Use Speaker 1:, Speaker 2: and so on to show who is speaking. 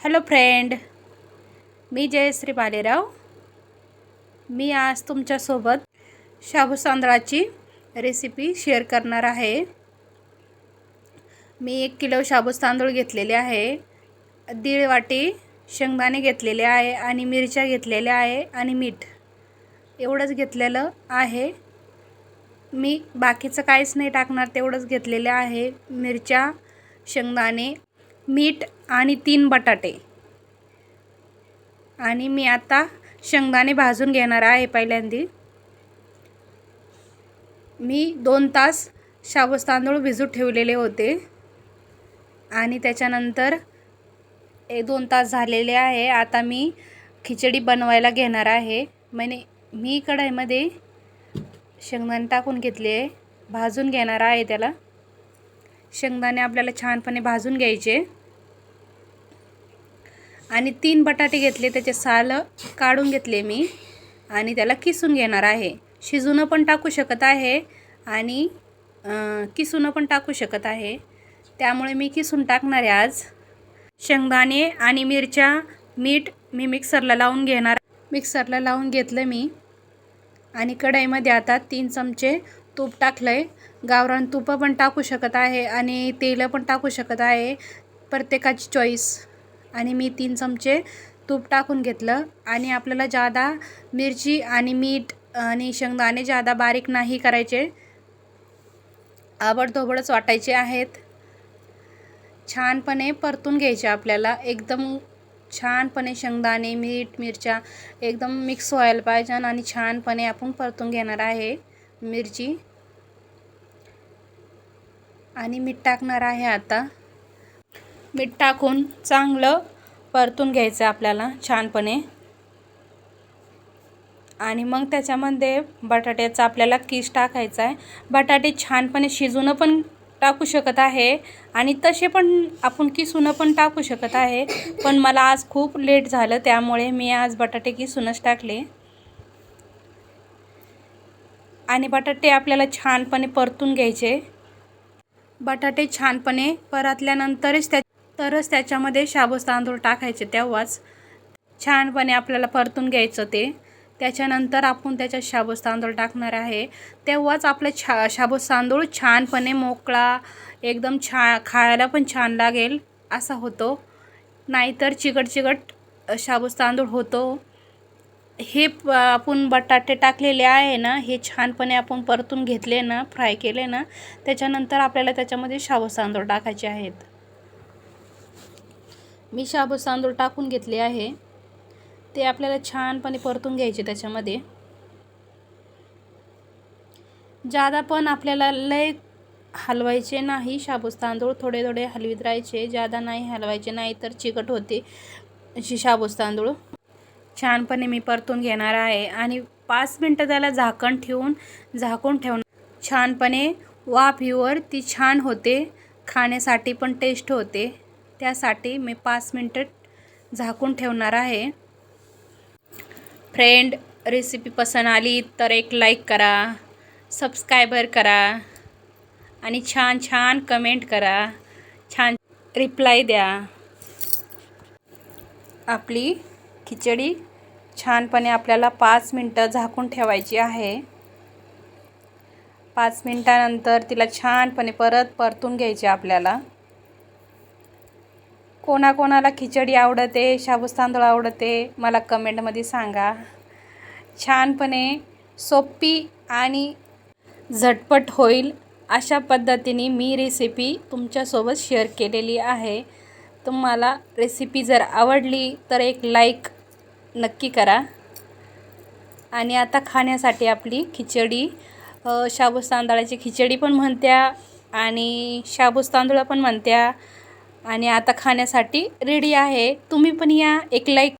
Speaker 1: Hello friend मी जयश्री पालेराव मी आज तुमच्यासोबत शाबू तांदळाची रेसिपी शेअर करणार आहे. मी एक किलो शाबूस तांदूळ घेतलेले आहे. दीड वाटी शेंगदाणे घेतलेले आहे आणि मिरच्या घेतलेल्या आहे आणि मीठ. एवढंच घेतलेलं आहे. मी बाकीचं काहीच नाही टाकणार तेवढंच घेतलेलं आहे. मिरच्या शेंगदाणे मीठ आणि तीन बटाटे. आणि मी आता शेंगदाणे भाजून घेणार आहे पहिल्यांदी. मी दोन तास शाबूस तांदूळ भिजून ठेवलेले होते. आणि त्याच्यानंतर एक दोन तास झालेले आहे. आता मी खिचडी बनवायला घेणार आहे. म्हणजे मी कढाईमध्ये शेंगदाणे टाकून घेतले भाजून घेणार आहे त्याला. शेंगदाणे आपल्याला छानपणे भाजून घ्यायचे. आणि तीन बटाटे घेतले त्याचे साल काढून घेतले मी. आणि त्याला किसून घेणार आहे. शिजून पण टाकू शकत आहे आणि किसून पण टाकू शकत आहे. त्यामुळे मी किसून टाकणार आहे आज. शेंगदाणे आणि मिरच्या मीठ मी मिक्सरला लावून घेणार. मिक्सरला लावून घेतलं मी. आणि कढईमध्ये आता तीन चमचे तूप टाकलं आहे गावरान तुपं पण टाकू शकत आहे आणि तेलं पण टाकू शकत आहे. प्रत्येकाची चॉईस आणि मी तीन चमचे तूप टाकून घेतलं. आणि आपल्याला जादा मिरची आणि मीठ आणि शेंगदाणे जादा बारीक नाही करायचे. आबडधोबडच वाटायचे आहेत. छानपणे परतून घ्यायचे आपल्याला. एकदम छानपणे शेंगदाणे मीठ मिरच्या एकदम मिक्स व्हायला पाहिजे आणि छानपणे आपण परतून घेणार आहे मिरची. आणि मीठ टाकणार आहे आता. मीठ टाकून चांगलं परतून घ्यायचं आपल्याला छानपणे. आणि मग त्याच्यामध्ये बटाट्याचा आपल्याला किस टाकायचा आहे. बटाटे छानपणे शिजून पण टाकू शकत आहे आणि तसे पण आपण किसून पण टाकू शकत आहे. पण मला आज खूप लेट झालं त्यामुळे मी आज बटाटे किसूनच टाकले. आणि बटाटे आपल्याला छानपणे परतून घ्यायचे. बटाटे छानपणे परतल्यानंतरच त्या तरच त्याच्यामध्ये शाबूस तांदूळ टाकायचे तेव्हाच छानपणे आपल्याला परतून घ्यायचं ते. त्याच्यानंतर आपण त्याच्यात शाबूस तांदूळ टाकणार आहे. तेव्हाच आपलं छा शाबूस तांदूळ छानपणे मोकळा एकदम छा खायला पण छान लागेल असा होतो. नाहीतर चिकट चिकट शाबूस तांदूळ होतो. हे आपण बटाटे टाकलेले आहे ना हे छानपणे आपण परतून घेतले ना फ्राय केले ना त्याच्यानंतर आपल्याला त्याच्यामध्ये शाबूस तांदूळ टाकायचे आहेत. मी शाबू तांदूळ टाकून घेतले आहे. ते आपल्याला छानपणे परतून घ्यायचे त्याच्यामध्ये. जादा पण आपल्याला लय हलवायचे नाही शाबूस तांदूळ थोडे थोडे हलवीत राहायचे. जादा नाही हलवायचे नाही तर चिकट होते अशी शाबूस तांदूळ. छानपणे मी परतून घेणार आहे आणि पाच मिनटं त्याला झाकण ठेवून झाकून ठेवणार. छानपणे वाफ वाफीवर ती छान होते खाण्यासाठी पण टेस्ट होते. त्यासाठी मी पाच मिनटं झाकून ठेवणार आहे. फ्रेंड रेसिपी पसंत आली तर एक लाईक करा सबस्क्रायबर करा आणि छान छान कमेंट करा. छान रिप्लाय द्या. आपली खिचडी छानपणे आपल्याला पाच मिनटं झाकून ठेवायची आहे. पाच मिनटानंतर तिला छानपणे परत परतून घ्यायची आपल्याला. कोणाकोणाला खिचडी आवडते शाबूस तांदूळ आवडते मला कमेंटमध्ये सांगा. छानपणे सोपी आणि झटपट होईल अशा पद्धतीने मी रेसिपी तुमच्यासोबत शेअर केलेली आहे. तुम्हाला रेसिपी जर आवडली तर एक लाईक नक्की करा. आणि आता खाण्यासाठी आपली खिचडी. शाबूस तांदळाची खिचडी पण म्हणत्या आणि शाबूस तांदूळ पण म्हणत्या. आणि आता खाण्यासाठी रेडी आहे. तुम्ही पण या एक लाईक